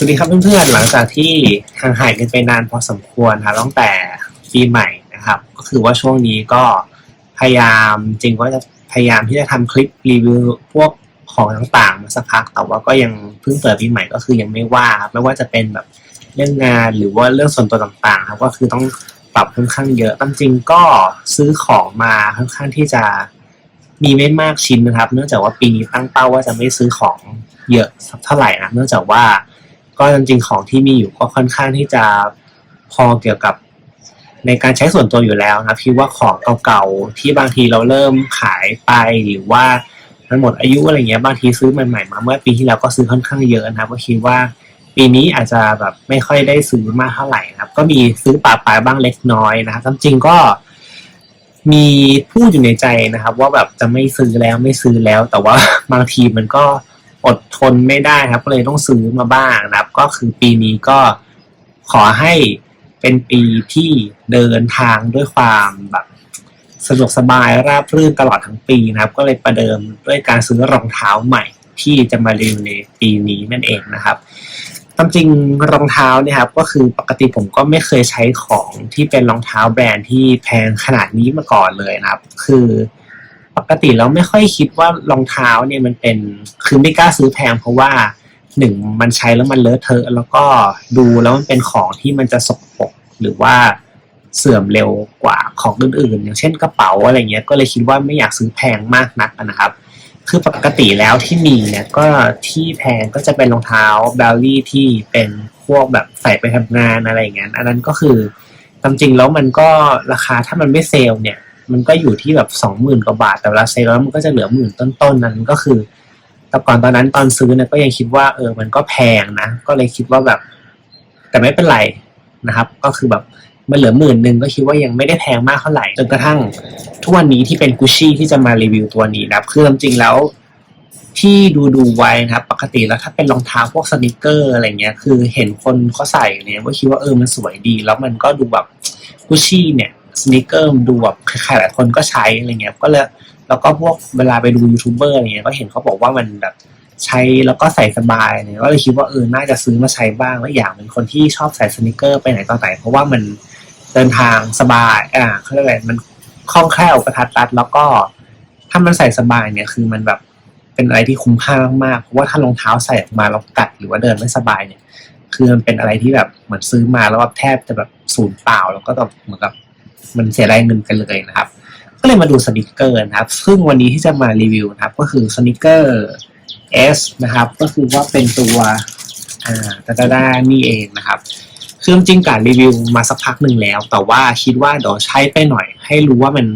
สวัสดีครับเพื่อนๆ หลังจากที่ห่างหายกันไปนานพอสมควรครับตั้งแต่ปีใหม่นะครับ ก็คือว่าช่วงนี้ก็พยายามจริงก็จะพยายามที่จะทำคลิปรีวิวพวกของต่างๆ มาสักพัก แต่ว่าก็ยังเพิ่งเปิดปีใหม่ก็คือยังไม่ว่าไม่ว่าจะเป็นแบบเรื่องงานหรือว่าเรื่องส่วนตัวต่างๆครับก็คือต้องปรับค่อนข้างเยอะตามจริงก็ซื้อของมาค่อนข้างที่จะมีไม่มากชิ้นนะครับ เนื่องจากว่าปีนี้ตั้งเป้าว่าจะไม่ซื้อของเยอะเท่าไหร่นะเนื่องจากว่า ก็จริงๆของที่มีอยู่ก็ค่อนข้างที่จะพอเกี่ยวกับในการใช้ส่วนตัวอยู่แล้วนะครับคิดว่าของเก่าๆที่บางทีเราเริ่มขายไปหรือว่ามันหมดอายุอะไรเงี้ยบางทีซื้อใหม่ๆมาเมื่อปีที่แล้วก็ซื้อค่อนข้างเยอะนะครับก็คิดว่า ปีนี้อาจจะแบบไม่ค่อยได้ซื้อมากเท่าไหร่นะครับ ก็มีซื้อปาปลายบ้างเล็กน้อยนะครับจริงๆก็มีพูดอยู่ในใจนะครับ ว่าแบบจะไม่ซื้อแล้วไม่ซื้อแล้ว แต่ว่าบางทีมันก็ อดทนไม่ได้ครับ ก็เลยต้องซื้อมาบ้างนะครับ ก็คือปีนี้ก็ขอให้เป็นปีที่เดินทางด้วยความแบบสะดวกสบายราบรื่นตลอดทั้งปีนะครับ ก็เลยประเดิมด้วยการซื้อรองเท้าใหม่ ที่จะมารีวิวในปีนี้นั่นเองนะครับตามจริงรองเท้าเนี่ยครับก็คือปกติผมก็ไม่เคยใช้ของที่เป็นรองเท้าแบรนด์ที่แพงขนาดนี้มาก่อนเลยนะครับ คือ ปกติเราไม่ค่อยคิดว่ารองเท้าเนี่ยมันเป็น คือไม่กล้าซื้อแพงเพราะว่าหนึ่งมันใช้แล้วมันเลอะเทอะแล้วก็ดูแล้วมันเป็นของที่มันจะสกปรกหรือว่าเสื่อมเร็วกว่าของอื่นๆ อย่างเช่นกระเป๋าอะไรเงี้ยก็เลยคิดว่าไม่อยากซื้อแพงมากนักนะครับ คือปกติแล้วที่มีเนี่ยก็ที่แพงก็จะเป็นรองเท้าแบลลี่ที่เป็นพวกแบบใส่ไปทำงานอะไรอย่างเงี้ยอันนั้นก็คือตามจริงแล้วมันก็ราคาถ้ามันไม่เซลล์เนี่ย มันก็อยู่ที่แบบสองหมื่นกว่าบาทแต่เวลาเซลแล้วมันก็จะเหลือหมื่นต้นๆนั้นก็คือ แต่ก่อนตอนนั้นตอนซื้อเนี่ยก็ยังคิดว่าเออมันก็แพงนะ ก็เลยคิดว่าแบบ แต่ไม่เป็นไรนะครับ ก็คือแบบมันเหลือหมื่นหนึ่งก็คิดว่ายังไม่ได้แพงมากเท่าไหร่จนกระทั่งทุกวันนี้ที่เป็นกุชชี่ที่จะมารีวิวตัวนี้นะคือจริงๆแล้วที่ดูดูไว้นะครับ ปกติแล้วถ้าเป็นรองเท้าพวกสนิเกอร์อะไรเงี้ย คือเห็นคนเขาใส่เนี่ยก็คิดว่าเออมันสวยดี แล้วมันก็ดูแบบกุชชี่เนี่ย สนิเกอร์ดูแบบใครหลายคนก็ใช้อะไรเงี้ยก็เลยแล้วก็พวกเวลาไปดูยูทูบเบอร์อะไรเงี้ยก็เห็นเขาบอกว่ามันแบบใช้แล้วก็ใส่สบายเนี่ยก็เลยคิดว่าเออน่าจะซื้อมาใช้บ้างและอย่างเป็นคนที่ชอบใส่สนิเกอร์ไปไหนต่อไหนเพราะว่ามันเดินทางสบายอ่าเขาเรียกอะไรมันคล่องแคล่วกระทัดรัด แล้วก็ถ้ามันใส่สบายเนี่ยคือมันแบบเป็นอะไรที่คุ้มค่ามากๆเพราะว่าถ้ารองเท้าใส่ออกมาแล้วกัดหรือว่าเดินไม่สบายเนี่ย คือมันเป็นอะไรที่แบบเหมือนซื้อมาแล้วแบบแทบจะแบบศูนย์เปล่า แล้วก็แบบเหมือนกับ มันเสียดายเงินกันเลยนะครับ ก็เลยมาดูสนิเกอร์นะครับ ซึ่งวันนี้ที่จะมารีวิวนะครับ ก็คือสนิเกอร์ S นะครับ ก็คือว่าเป็นตัวอ่าตาตาดานี่เองนะครับคือจริงการรีวิวมาสักพักหนึ่งแล้ว แต่ว่าคิดว่าเดี๋ยวใช้ไปหน่อย ให้รู้ว่ามัน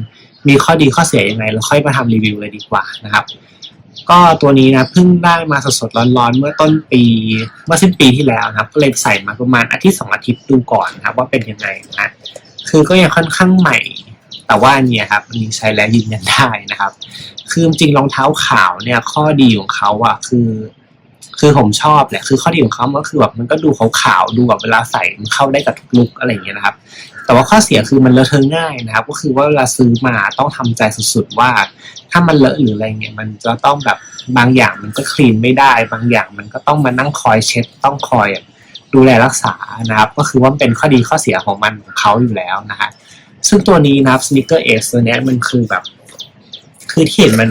มีข้อดีข้อเสียยังไง แล้วค่อยมาทำรีวิวเลยดีกว่านะครับ ก็ตัวนี้นะเพิ่งได้มาสดๆร้อนๆเมื่อต้นปีเมื่อสิ้นปีที่แล้วนะครับ ก็เลยใส่มาประมาณอาทิตย์สองอาทิตย์ดูก่อนนะครับ ว่าเป็นยังไงนะ คือก็ยังค่อนข้างใหม่ แต่ว่าเนี่ยครับมันใช้แล้วยืนยันได้นะครับ คือจริงรองเท้าขาวเนี่ยข้อดีของเขาอะคือ คือผมชอบแหละคือข้อดีของเขาก็คือแบบมันก็ดูขาวๆดูแบบเวลาใส่มันเข้าได้กับทุกลุกอะไรอย่างเงี้ยนะครับ แต่ว่าข้อเสียคือมันเลอะเทอะง่ายนะครับ ก็คือว่าเวลาซื้อมาต้องทำใจสุดๆว่า ถ้ามันเลอะหรืออะไรเงี้ยมันจะต้องแบบบางอย่างมันก็คลีนไม่ได้ บางอย่างมันก็ต้องมานั่งคอยเช็ดต้องคอย ดูแลรักษานะครับ ก็คือว่าเป็นข้อดีข้อเสียของมันของเขาอยู่แล้วนะฮะซึ่งตัวนี้นะครับ sneaker S ตัวเนี้มันคือแบบ คือที่เห็นมัน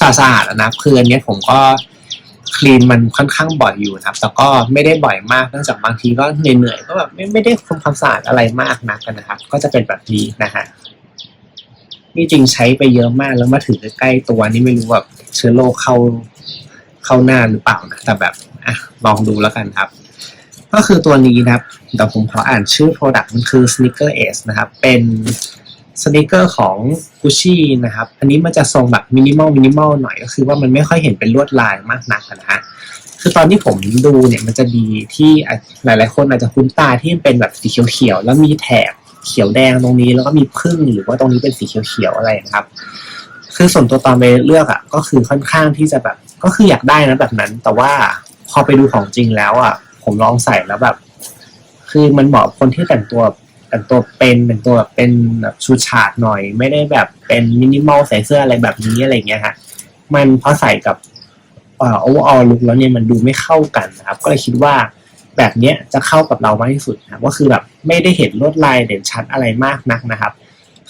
สะอาดๆนะครับคืออันนี้ผมก็คลีนมันค่อนข้างบ่อยอยู่นะครับ แต่ก็ไม่ได้บ่อยมากเนื่องจากบางทีก็เหนื่อยๆก็แบบไม่ไม่ได้ทำความสะอาดอะไรมากนักนะครับ ก็จะเป็นแบบนี้นะฮะนี่จริงใช้ไปเยอะมากแล้วมาถึงใกล้ตัวนี่ไม่รู้แบบเชื้อโรคเข้าเข้าหน้าหรือเปล่านะแต่แบบอะลองดูแล้วกันครับ ก็คือตัวนี้นะครับเดี๋ยวผมขออ่านชื่อ Product มันคือ Sneaker S นะครับ เป็นสนิเกอร์ของ Gucci นะครับ อันนี้มันจะทรงแบบมินิมอลมินิมอลหน่อยก็คือว่ามันไม่ค่อยเห็นเป็นลวดลายมากนักนะฮะ คือตอนที่ผมดูเนี่ยมันจะดีที่หลายๆ คนอาจจะคุ้นตาที่มันเป็นแบบสีเขียวๆ แล้วมีแถบเขียวแดงตรงนี้ แล้วก็มีพึ่งหรือว่าตรงนี้เป็นสีเขียวๆ อะไรนะครับ คือส่วนตัวตอนไปเลือกอะก็คือค่อนข้างที่จะแบบก็คืออยากได้นะแบบนั้น แต่ว่าพอไปดูของจริงแล้วอะ ผมลองใส่แล้วแบบ คือมันเหมาะคนที่แต่งตัวแต่งตัวเป็นเป็นตัวแบบเป็นแบบชูชาดหน่อย ไม่ได้แบบเป็นมินิมอลใส่เสื้ออะไรแบบนี้อะไรเงี้ยฮะมันพอใส่กับเอ่อ overall look แล้วเนี่ยมันดูไม่เข้ากันนะครับ ก็เลยคิดว่าแบบเนี้ยจะเข้ากับเรามากที่สุดนะครับก็คือแบบไม่ได้เห็นลวดลายเด่นชัดอะไรมากนักนะครับ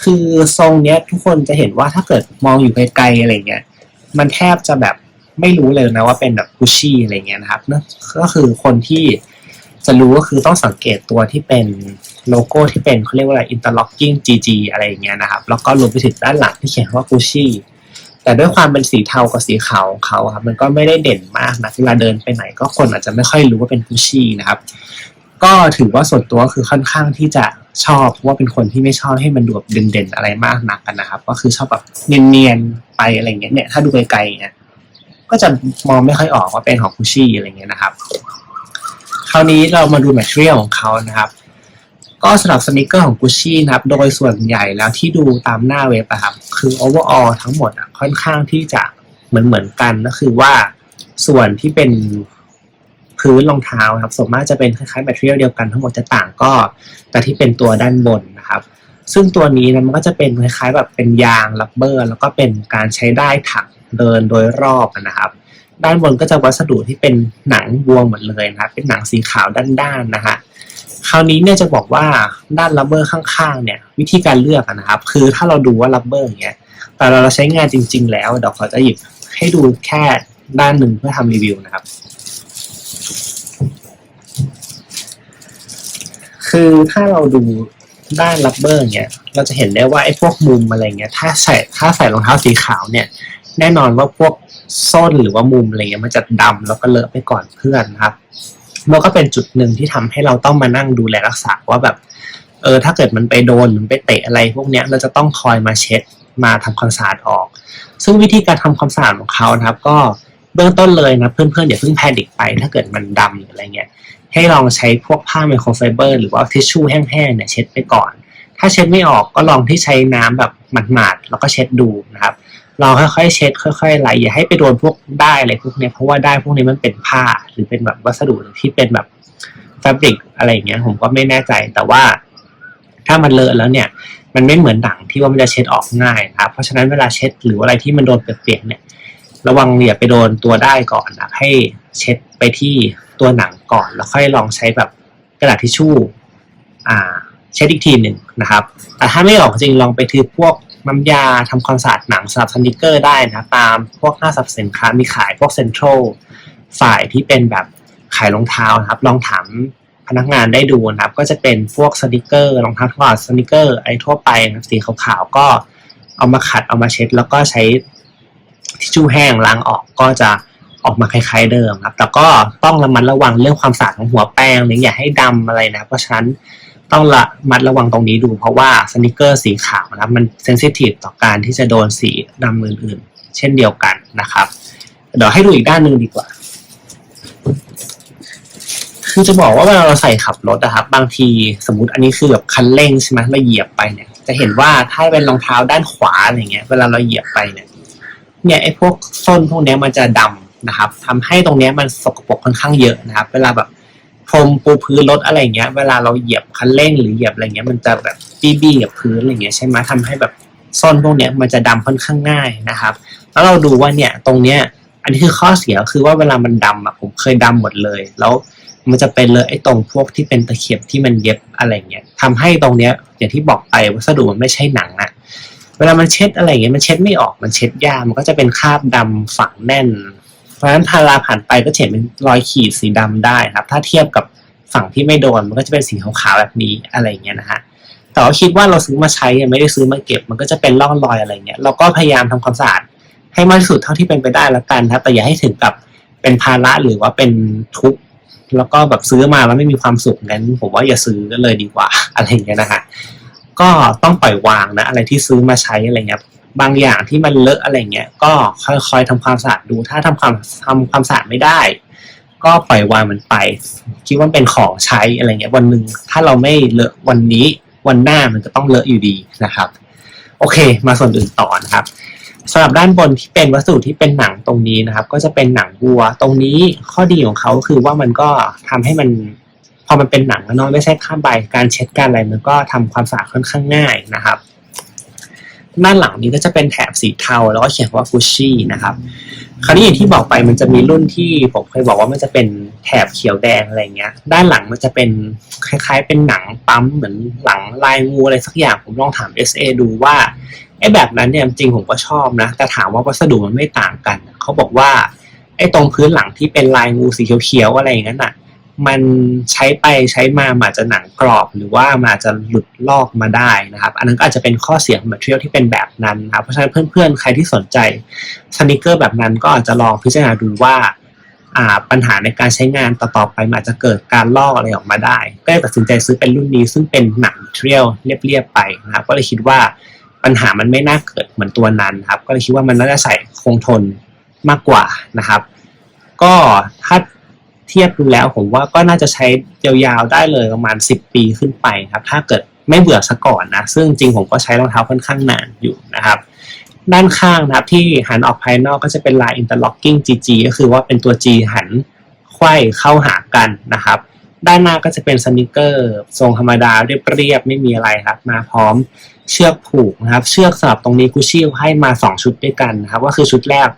คือทรงเนี้ยทุกคนจะเห็นว่าถ้าเกิดมองอยู่ไกลๆอะไรเงี้ย มันแทบจะแบบ ไม่รู้เลยนะว่าเป็นแบบกุชชี่อะไรเงี้ยนะครับนั่นก็คือคนที่จะรู้ก็คือต้องสังเกตตัวที่เป็นโลโก้ที่เป็นเขาเรียกว่าอะไร interlocking GG อะไรอย่างเงี้ยนะครับ แล้วก็รวมไปถึงด้านหลังที่เขียนว่ากุชชี่แต่ด้วยความเป็นสีเทากับสีขาวของเขาครับมันก็ไม่ได้เด่นมากนะเวลาเดินไปไหนก็คนอาจจะไม่ค่อยรู้ว่าเป็นกุชชี่นะครับ ก็ถือว่าส่วนตัวคือค่อนข้างที่จะชอบเพราะว่าเป็นคนที่ไม่ชอบให้มันดูแบบเด่นๆอะไรมากนักกันนะครับ ก็คือชอบแบบเนียนๆไปอะไรเงี้ยเนี่ยถ้าดูไกลๆเนี่ย ก็จะมองไม่ค่อยออกว่าเป็นของกุชชี่อะไรเงี้ยนะครับ คราวนี้เรามาดูแมทเทียลของเขานะครับก็สำหรับสนิเกอร์ของกุชชี่นะครับ โดยส่วนใหญ่แล้วที่ดูตามหน้าเว็บอะครับ คือ overall ทั้งหมดอะค่อนข้างที่จะเหมือนเหมือนกันก็คือว่าส่วนที่เป็นพื้นรองเท้าครับส่วนมากจะเป็นคล้ายๆแมทเทียลเดียวกันทั้งหมดจะต่างก็ แต่ที่เป็นตัวด้านบนนะครับ ซึ่งตัวนี้นะมันก็จะเป็นคล้ายๆแบบเป็นยางรับเบอร์ แล้วก็เป็นการใช้ได้ถัก เดินโดยรอบนะครับ ด้านบนก็จะวัสดุที่เป็นหนังวัวหมดเลยนะครับเป็นหนังสีขาวด้านๆนะฮะคราวนี้เนี่ยจะบอกว่าด้านรับเบอร์ข้างๆเนี่ยวิธีการเลือกนะครับ คือถ้าเราดูว่ารับเบอร์อย่างเงี้ยแต่เราใช้งานจริง ๆ แล้วเดี๋ยวขอจะหยิบให้ดูแค่ด้านหนึ่งเพื่อทำรีวิวนะครับ คือถ้าเราดูด้านรับเบอร์เนี่ยเราจะเห็นได้ว่าไอ้พวกมุมอะไรเงี้ยถ้าใส่ถ้าใส่รองเท้าสีขาวเนี่ย แน่นอนว่าพวกส้นหรือว่ามุมอะไรเงี้ยมันจะดำแล้วก็เลอะไปก่อนเพื่อนนะครับมันก็เป็นจุดหนึ่งที่ทำให้เราต้องมานั่งดูแลรักษาว่าแบบ เออ ถ้าเกิดมันไปโดนหรือไปเตะอะไร พวกเนี้ยเราจะต้องคอยมาเช็ดมาทำความสะอาดออก ซึ่งวิธีการทำความสะอาดของเขานะครับ ก็เบื้องต้นเลยนะเพื่อนๆอย่าเพิ่งแพนิคไป ถ้าเกิดมันดำหรืออะไรเงี้ยให้ลองใช้พวกผ้าไมโครไฟเบอร์หรือว่าทิชชู่แห้งๆเนี่ยเช็ดไปก่อน ถ้าเช็ดไม่ออกก็ลองที่ใช้น้ำแบบหมาดๆแล้วก็เช็ดดูนะครับ เราค่อยๆเช็ดค่อยๆไหลอย่าให้ไปโดนพวกได้อะไรพวกเนี้ยเพราะว่าได้พวกนี้มันเป็นผ้าหรือเป็นแบบวัสดุที่เป็นแบบแฟบริกอะไรอย่างเงี้ยผมก็ไม่แน่ใจแต่ว่า ถ้ามันเลอะแล้วเนี่ย มันไม่เหมือนหนังที่ว่ามันจะเช็ดออกง่ายนะครับเพราะฉะนั้นเวลาเช็ดหรืออะไรที่มันโดนเปียกๆเนี่ย ระวังอย่าไปโดนตัวได้ก่อนนะให้เช็ดไปที่ตัวหนังก่อน แล้วค่อยลองใช้แบบกระดาษทิชชู่ อ่า เช็ดอีกทีหนึ่งนะครับแต่ถ้าไม่ออกจริงลองไปถือพวก น้ำยาทำความสะอาดหนังสำหรับสนิเกอร์ได้นะตามพวกหน้าสับสินค้ามีขายพวกเซ็นทรัลฝ่ายที่เป็นแบบขายรองเท้านะครับ ลองถามพนักงานได้ดูนะครับ ก็จะเป็นพวกสนิเกอร์รองเท้าทอดสนิเกอร์ไอะไรทั่วไปนะครับสีขาวๆก็เอามาขัดเอามาเช็ด แล้วก็ใช้ทิชชู่แห้งล้างออกก็จะออกมาคล้ายๆเดิมครับ แต่ก็ต้องระมัดระวังเรื่องความสะอาดของหัวแป้งเนี่ยอย่าให้ดำอะไรนะ เพราะฉะนั้น ต้องระมัดระวังตรงนี้ดู เพราะว่าสนิเกอร์สีขาวนะครับมันเซนซิทีฟต่อการที่จะโดนสีดำอื่นๆ เช่นเดียวกันนะครับ เดี๋ยวให้ดูอีกด้านหนึ่งดีกว่า คือจะบอกว่าเวลาเราใส่ขับรถนะครับ บางทีสมมติอันนี้คือแบบคันเร่งใช่ไหมเราเหยียบไปเนี่ย จะเห็นว่าถ้าเป็นรองเท้าด้านขวาอะไรเงี้ย เวลาเราเหยียบไปเนี่ยเนี่ยไอ้พวกส้นพวกเนี้ยมันจะดำนะครับทำให้ตรงเนี้ยมันสกปรกค่อนข้างเยอะนะครับ เวลาแบบ พรมปูพื้นรถอะไรเงี้ย เวลาเราเหยียบคันเร่งหรือเหยียบอะไรเงี้ยมันจะแบบบี้บี้กับพื้นอะไรเงี้ยใช่ไหมทำให้แบบส้นพวกเนี้ยมันจะดำค่อนข้างง่ายนะครับ แล้วเราดูว่าเนี่ยตรงเนี้ยอันนี้คือข้อเสียคือว่าเวลามันดำอะผมเคยดำหมดเลย แล้วมันจะเป็นเลยไอ้ตรงพวกที่เป็นตะเข็บที่มันเย็บอะไรเงี้ยทำให้ตรงเนี้ยอย่างที่บอกไปวัสดุมันไม่ใช่หนังอะเวลามันเช็ดอะไรเงี้ยมันเช็ดไม่ออกมันเช็ดยากมันก็จะเป็นคราบดำฝังแน่น เพราะฉะนั้นพาราผ่านไปก็เห็นเป็นรอยขีดสีดำได้ครับ ถ้าเทียบกับฝั่งที่ไม่โดนมันก็จะเป็นสีขาวๆแบบนี้อะไรเงี้ยนะฮะแต่ว่าคิดว่าเราซื้อมาใช้ไม่ได้ซื้อมาเก็บ มันก็จะเป็นร่องรอยอะไรเงี้ยเราก็พยายามทำความสะอาดให้มากที่สุดเท่าที่เป็นไปได้ล้วกันครับแต่อย่าให้ถึงกับเป็นภาระหรือว่าเป็นทุกข์แล้วก็แบบซื้อมาแล้วไม่มีความสุขงั้น ผมว่าอย่าซื้อเลยดีกว่าอะไรเงี้ยนะฮะก็ต้องปล่อยวางนะอะไรที่ซื้อมาใช้อะไรเงี้ย บางอย่างที่มันเลอะอะไรเงี้ย ก็ค่อยๆทำความสะอาดดู ถ้าทำความทำความสะอาดไม่ได้ ก็ปล่อยวางมันไป คิดว่าเป็นของใช้อะไรเงี้ย วันหนึ่งถ้าเราไม่เลอะวันนี้ วันหน้ามันก็ต้องเลอะอยู่ดีนะครับ โอเค มาส่วนอื่นต่อนะครับสำหรับด้านบนที่เป็นวัสดุที่เป็นหนังตรงนี้นะครับ ก็จะเป็นหนังวัว ตรงนี้ข้อดีของเขาคือว่ามันก็ทำให้มันพอมันเป็นหนังแล้วเนาะไม่ใช่ข้ามใบการเช็ดการอะไรมันก็ทำความสะอาดค่อนข้างง่ายนะครับ ด้านหลังนี้ก็จะเป็นแถบสีเทาแล้วก็เขียนว่ากุชชี่นะครับ คราวนี้อย่างที่บอกไปมันจะมีรุ่นที่ผมเคยบอกว่ามันจะเป็นแถบเขียวแดงอะไรเงี้ย ด้านหลังมันจะเป็นคล้ายๆ เป็นหนังปั๊มเหมือนหลังลายงูอะไรสักอย่างผมลองถาม SA ดูว่าไอ้แบบนั้นเนี่ยจริงผมก็ชอบนะ แต่ถามว่าวัสดุมันไม่ต่างกัน เขาบอกว่าไอ้ตรงพื้นหลังที่เป็นลายงูสีเขียวๆอะไรอย่างนั้นอะ มันใช้ไปใช้มามันอาจจะหนังกรอบ หรือว่ามันอาจจะหลุดลอกมาได้นะครับ อันนั้นก็อาจจะเป็นข้อเสียของแมทเทียลที่เป็นแบบนั้นนะครับ เพราะฉะนั้นเพื่อนๆ ใครที่สนใจสนิเกอร์แบบนั้นก็อาจจะลองพิจารณาดูว่าอ่าปัญหาในการใช้งานต่อๆไปมันอาจจะเกิดการลอกอะไรออกมาได้ ก็เลยตัดสินใจซื้อเป็นรุ่นนี้ซึ่งเป็นหนังเทียลเรียบๆไปนะครับ ก็เลยคิดว่าปัญหามันไม่น่าเกิดเหมือนตัวนั้นครับ ก็เลยคิดว่ามันน่าจะใส่คงทนมากกว่านะครับ ก็ถ้า เทียบดูแล้วผมว่าก็น่าจะใช้ยาวๆได้เลยประมาณ 10 ปีขึ้นไปครับ ถ้าเกิดไม่เบื่อซะก่อนนะ ซึ่งจริงผมก็ใช้รองเท้าค่อนข้างนานอยู่นะครับ ด้านข้างนะครับที่หันออกภายนอกก็จะเป็นลาย interlocking GG ก็คือว่าเป็นตัว G หันไขว้เข้าหากันนะครับ ด้านหน้าก็จะเป็นสนิเกอร์ทรงธรรมดาเรียบๆไม่มีอะไรครับ มาพร้อมเชือกผูกนะครับ เชือกสำหรับตรงนี้กุชชี่ให้มา 2 ชุดด้วยกันนะครับ ก็คือชุดแรก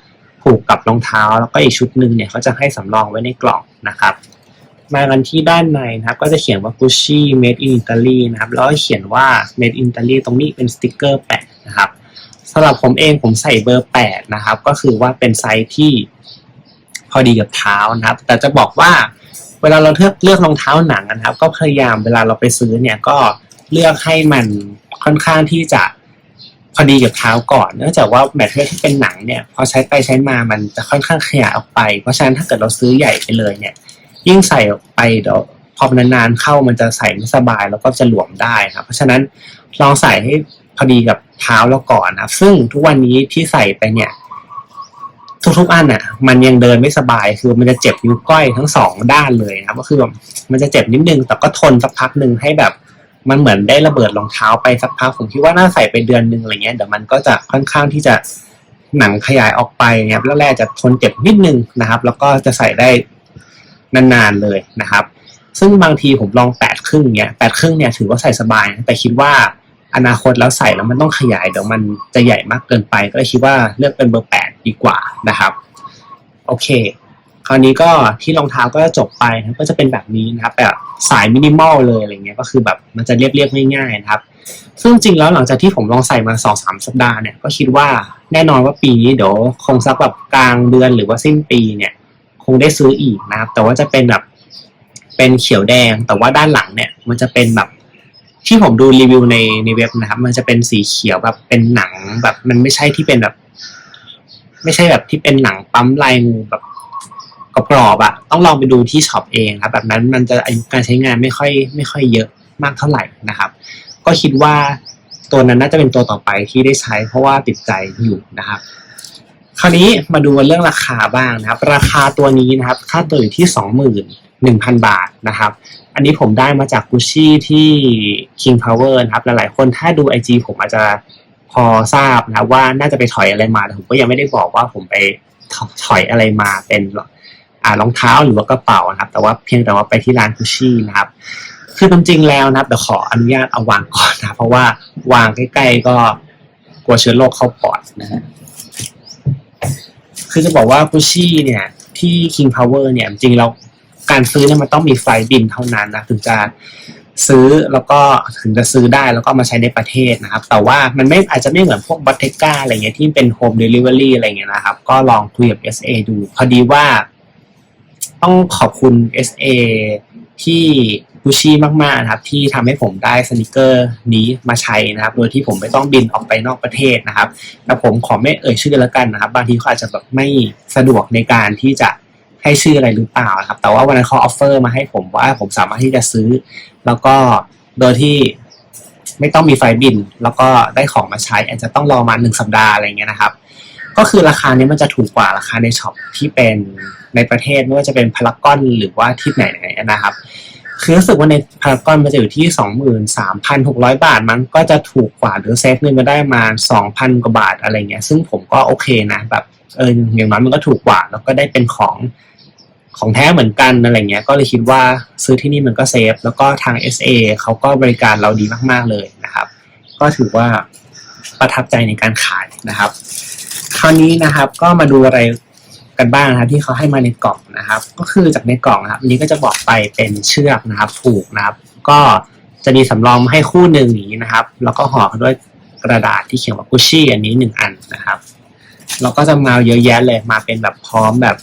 ผูกกับรองเท้า แล้วก็อีกชุดหนึ่งเนี่ยเขาจะให้สำรองไว้ในกล่องนะครับ มากันที่ด้านในนะครับ ก็จะเขียนว่า Gucci made in Italy นะครับ แล้วก็เขียนว่า made in Italy ตรงนี้เป็นสติกเกอร์แปะนะครับสำหรับผมเองผมใส่เบอร์ 8 นะครับ ก็คือว่าเป็นไซส์ที่พอดีกับเท้านะครับ แต่จะบอกว่าเวลาเราเลือกเลือกรองเท้าหนังนะครับ ก็พยายามเวลาเราไปซื้อเนี่ยก็เลือกให้มันค่อนข้างที่จะ อดีกับเท้าก่อน เนื่องจากว่าแมทเทียลที่เป็นหนังเนี่ยพอใช้ไปใช้มามันจะค่อนข้างขยายออกไป เพราะฉะนั้นถ้าเกิดเราซื้อใหญ่ไปเลยเนี่ย ยิ่งใส่ออกไปเดี๋ยวพอนานๆเข้ามันจะใส่ไม่สบายแล้วก็จะหลวมได้ครับ เพราะฉะนั้นลองใส่ให้พอดีกับเท้าเราก่อนนะครับ ซึ่งทุกวันนี้ที่ใส่ไปเนี่ยทุกๆอันอะ มันยังเดินไม่สบายคือมันจะเจ็บนิ้วก้อยทั้งสองด้านเลยนะครับ ก็คือแบบมันจะเจ็บนิดนึงแต่ก็ทนสักพักหนึ่งให้แบบ มันเหมือนได้ระเบิดรองเท้าไปสักพักผมคิดว่าน่าใส่ไปเดือนนึงอะไรเงี้ยเดี๋ยวมันก็จะค่อนข้างที่จะหนังขยายออกไปนะครับแล้วแรกจะทนเจ็บนิดนึงนะครับ แล้วก็จะใส่ได้นานๆเลยนะครับ ซึ่งบางทีผมลองแปดครึ่งเนี้ยแปดครึ่งเนี่ยถือว่าใส่สบาย แต่คิดว่าอนาคตแล้วใส่แล้วมันต้องขยายเดี๋ยวมันจะใหญ่มากเกินไป ก็เลยคิดว่าเลือกเป็นเบอร์แปดดีกว่านะครับ โอเค ราวนี้ก็ที่รองเท้าก็จะจบไปนะก็จะเป็นแบบนี้นะครับแบบสายมินิมอลเลยอะไรเงี้ยก็คือแบบมันจะเรียบๆง่ายๆนะครับ ซึ่งจริงแล้วหลังจากที่ผมลองใส่มาสองสามสัปดาห์เนี่ยก็คิดว่าแน่นอนว่าปีนี้เดี๋ยวคงสักแบบกลางเดือนหรือว่าสิ้นปีเนี่ยคงได้ซื้ออีกนะครับ แต่ว่าจะเป็นแบบเป็นเขียวแดง แต่ว่าด้านหลังเนี่ยมันจะเป็นแบบที่ผมดูรีวิวในในเว็บนะครับ มันจะเป็นสีเขียวแบบเป็นหนังแบบมันไม่ใช่ที่เป็นแบบ ไม่ใช่แบบที่เป็นหนังปั๊มลายงูแบบ กรอบๆอะต้องลองไปดูที่ช็อปเองครับแบบนั้นมันจะอายุการใช้งานไม่ค่อยไม่ค่อยเยอะมากเท่าไหร่นะครับ ก็คิดว่าตัวนั้นน่าจะเป็นตัวต่อไปที่ได้ใช้เพราะว่าติดใจอยู่นะครับ คราวนี้มาดูเรื่องราคาบ้างนะครับ ราคาตัวนี้นะครับ ค่าตัวอยู่ที่สองหมื่นหนึ่งพันบาทนะครับ อันนี้ผมได้มาจากกุชชี่ที่ King Power นะครับ หลายๆคนถ้าดู IG ผมอาจจะพอทราบนะว่าน่าจะไปถอยอะไรมาแต่ผมก็ยังไม่ได้บอกว่าผมไปถอยอะไรมาเป็นอ่า รองเท้าหรือว่ากระเป๋านะครับ แต่ว่าเพียงแต่ว่าไปที่ร้านกุชชี่นะครับ คือจริงๆแล้วนะครับเดี๋ยวขออนุญาตเอาวางก่อนนะเพราะว่าวางใกล้ๆก็กลัวเชื้อโรคเข้าปอดนะฮะคือจะบอกว่ากุชชี่เนี่ยที่ King Power เนี่ยจริงเราการซื้อเนี่ยมันต้องมีไฟล์บินเท่านั้นนะถึงจะซื้อแล้วก็ถึงจะซื้อได้แล้วก็มาใช้ในประเทศนะครับ แต่ว่ามันไม่อาจจะไม่เหมือนพวกบัตเทก้าอะไรเงี้ยที่เป็นโฮมเดลิเวอรี่อะไรเงี้ยนะครับ ก็ลองคุยกับ SA ดู พอดีว่า ต้องขอบคุณ SA ที่กุชี่มากๆนะครับ ที่ทำให้ผมได้สนิเกอร์นี้มาใช้นะครับ โดยที่ผมไม่ต้องบินออกไปนอกประเทศนะครับ แต่ผมขอไม่เอ่ยชื่อแล้วกันนะครับ บางทีเขาอาจจะแบบไม่สะดวกในการที่จะให้ชื่ออะไรหรือเปล่าครับ แต่ว่าวันนั้นเขาออฟเฟอร์มาให้ผมว่าผมสามารถที่จะซื้อ แล้วก็โดยที่ไม่ต้องมีไฟบิน แล้วก็ได้ของมาใช้ อาจจะต้องรอมาหนึ่งสัปดาห์อะไรเงี้ยนะครับ ก็คือราคานี้มันจะถูกกว่าราคาในช็อปที่เป็นในประเทศไม่ว่าจะเป็นพารากอนหรือว่าที่ไหนไหนนะครับ คือรู้สึกว่าในพารากอนมันจะอยู่ที่สองหมื่นสามพันหกร้อยบาทมันก็จะถูกกว่าหรือเซฟเงินมาได้มาสองพันกว่าบาทอะไรเงี้ย ซึ่งผมก็โอเคนะแบบเอออย่างน้อยมันก็ถูกกว่า แล้วก็ได้เป็นของของแท้เหมือนกันอะไรเงี้ย ก็เลยคิดว่าซื้อที่นี่มันก็เซฟ แล้วก็ทาง SA เขาก็บริการเราดีมาก ๆ เลยนะครับ ก็ถือว่าประทับใจในการขายนะครับ คราวนี้นะครับ ก็มาดูอะไรกันบ้างนะครับที่เขาให้มาในกล่องนะครับ ก็คือจากในกล่องนะครับอันนี้ก็จะบอกไปเป็นเชือกนะครับ ผูกนะครับ ก็จะมีสำรองมาให้คู่หนึ่งอย่างนี้นะครับ แล้วก็ห่อด้วยกระดาษที่เขียนว่ากุชชี่อันนี้หนึ่งอันนะครับแล้วก็จะมาเยอะแยะเลยมาเป็นแบบพร้อมแบบ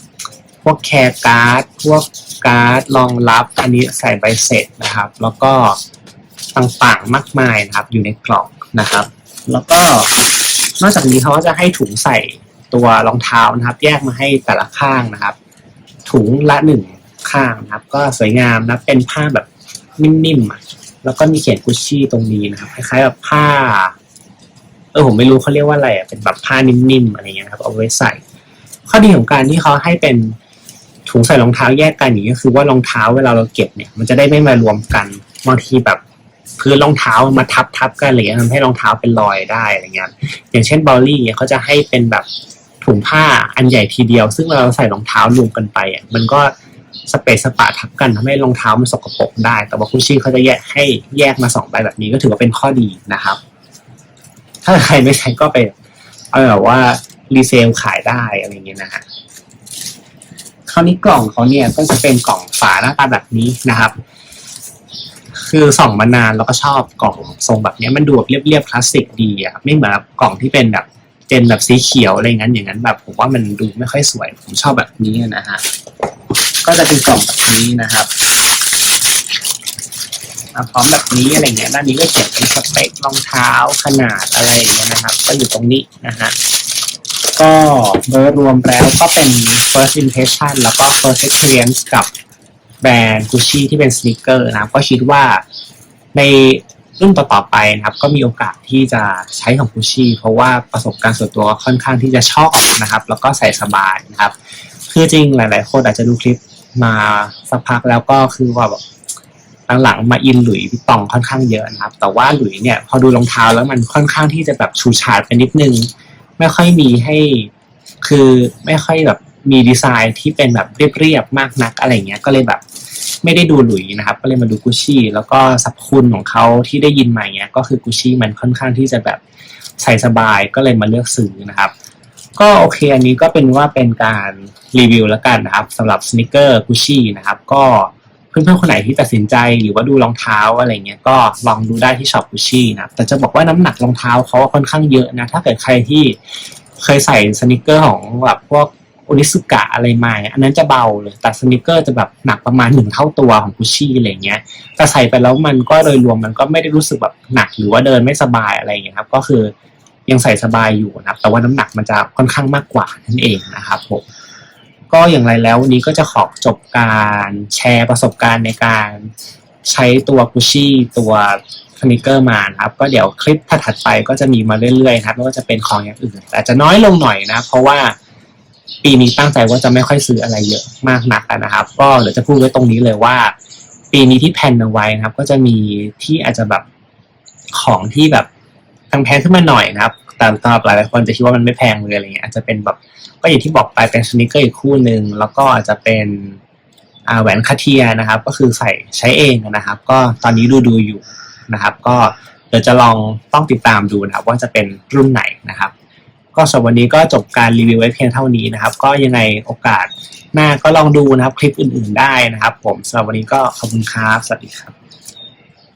พวกแคร์การ์ดพวกการ์ดรองรับ อันนี้ใส่ใบเสร็จนะครับ แล้วก็ต่างๆมากมายนะครับ อยู่ในกล่องนะครับ แล้วก็ นอกจากนี้เขาก็จะให้ถุงใส่ตัวรองเท้านะครับ แยกมาให้แต่ละข้างนะครับ ถุงละหนึ่งข้างนะครับ ก็สวยงามนะเป็นผ้าแบบนิ่มๆแล้วก็มีเขียนกุชชี่ตรงนี้นะครับคล้ายๆแบบผ้าเออผมไม่รู้เขาเรียกว่าอะไรอะเป็นแบบผ้านิ่มๆอะไรเงี้ยครับ เอาไว้ใส่ ข้อดีของการที่เขาให้เป็นถุงใส่รองเท้าแยกกันอย่างนี้ก็คือว่ารองเท้าเวลาเราเก็บเนี่ย มันจะได้ไม่มารวมกันบางทีแบบ พื้นรองเท้ามาทับทับกันอะไรเงี้ยทำให้รองเท้าเป็นรอยได้อะไรเงี้ยอย่างเช่นบอลลี่เนี่ยเขาจะให้เป็นแบบถุงผ้าอันใหญ่ทีเดียว ซึ่งเวลาเราใส่รองเท้ารวมกันไปอะมันก็สเปซสปะทับกันทำให้รองเท้ามันสกปรกได้ แต่ว่าคุชชี่เขาจะแยกให้แยกมาสองใบแบบนี้ก็ถือว่าเป็นข้อดีนะครับ ถ้าใครไม่ใช้ก็ไปเอาแบบว่ารีเซลขายได้อะไรเงี้ยนะฮะคราวนี้กล่องเขาเนี่ยก็จะเป็นกล่องฝาหน้าตาแบบนี้นะครับ คือส่องมานานแล้วก็ชอบกล่องทรงแบบนี้มันดูแบบเรียบๆคลาสสิกดีอะครับไม่เหมือนแบบกล่องที่เป็นแบบเจนแบบสีเขียวอะไรงั้นอย่างนั้นแบบผมว่ามันดูไม่ค่อยสวย ผมชอบแบบนี้นะฮะก็จะเป็นกล่องแบบนี้นะครับมาพร้อมแบบนี้อะไรเงี้ยด้านนี้ก็เขียนเป็นสเปครองเท้าขนาดอะไรอย่างเงี้ยนะครับ ก็อยู่ตรงนี้นะฮะก็โดยรวมแล้วก็เป็น first impression แล้วก็ first experience กับ แบรนด์กุชชี่ที่เป็นสนิเกอร์นะครับก็คิดว่าในรุ่นต่อๆไปนะครับ ก็มีโอกาสที่จะใช้ของกุชชี่เพราะว่าประสบการณ์ส่วนตัวค่อนข้างที่จะชอบนะครับ แล้วก็ใส่สบายนะครับ คือจริงหลาย ๆ คนอาจจะดูคลิปมาสักพักแล้วก็คือว่าแบบหลังๆมาอินหลุยวิตองค่อนข้างเยอะนะครับ แต่ว่าหลุยเนี่ยพอดูรองเท้าแล้วมันค่อนข้างที่จะแบบชูชาดไปนิดนึง ไม่ค่อยมีให้คือไม่ค่อยแบบ มีดีไซน์ที่เป็นแบบเรียบๆมากนักอะไรเงี้ยก็เลยแบบไม่ได้ดูหลุยนะครับ ก็เลยมาดูกุชชี่แล้วก็สรรพคุณของเขาที่ได้ยินมาเนี้ยก็คือกุชชี่มันค่อนข้างที่จะแบบใส่สบายก็เลยมาเลือกซื้อนะครับ ก็โอเคอันนี้ก็เป็นว่าเป็นการรีวิวแล้วกันนะครับสำหรับสนิเกอร์กุชชี่นะครับก็เพื่อนๆคนไหนที่ตัดสินใจหรือว่าดูรองเท้าอะไรเงี้ยก็ลองดูได้ที่ช็อปกุชชี่นะครับแต่จะบอกว่าน้ำหนักรองเท้าเขาค่อนข้างเยอะนะถ้าเกิดใครที่เคยใส่สนิเกอร์ของแบบพวก โอนิสุกะอะไรมาอันนั้นจะเบาเลย แต่สนิเกอร์จะแบบหนักประมาณหนึ่งเท่าตัวของกุชชี่อะไรเงี้ยแต่ใส่ไปแล้วมันก็โดยรวมมันก็ไม่ได้รู้สึกแบบหนักหรือว่าเดินไม่สบายอะไรเงี้ยครับก็คือยังใส่สบายอยู่นะครับ แต่ว่าน้ำหนักมันจะค่อนข้างมากกว่านั่นเองนะครับผมก็อย่างไรแล้ววันนี้ก็จะขอจบการแชร์ประสบการณ์ในการใช้ตัวกุชชี่ตัวสนิเกอร์มานะครับ ก็เดี๋ยวคลิปถัดไปก็จะมีมาเรื่อยๆนะครับไม่ว่าจะเป็นของอย่างอื่น แต่จะน้อยลงหน่อยนะ เพราะว่า ปีนี้ตั้งใจว่าจะไม่ค่อยซื้ออะไรเยอะมากนักนะครับ ก็เดี๋ยวจะพูดไว้ตรงนี้เลยว่า ปีนี้ที่แพนเอาไว้นะครับ ก็จะมีที่อาจจะแบบของที่แบบแพงขึ้นมาหน่อยนะครับ แต่สำหรับหลายๆคนจะคิดว่ามันไม่แพงเลยอะไรเงี้ยอาจจะเป็นแบบก็อย่างที่บอกไปเป็นสนิเกอร์อีกคู่หนึ่งแล้วก็อาจจะเป็นแหวนคาเทียนะครับ ก็คือใส่ใช้เองนะครับ ก็ตอนนี้ดูดูอยู่นะครับ ก็เดี๋ยวจะลองต้องติดตามดูนะครับ ว่าจะเป็นรุ่นไหนนะครับ ก็สำหรับวันนี้ก็จบการรีวิวไว้เพียงเท่านี้นะครับ ก็ยังไงโอกาสหน้าก็ลองดูนะครับคลิปอื่น ๆได้นะครับ ผมสำหรับวันนี้ก็ขอบคุณครับสวัสดีครับ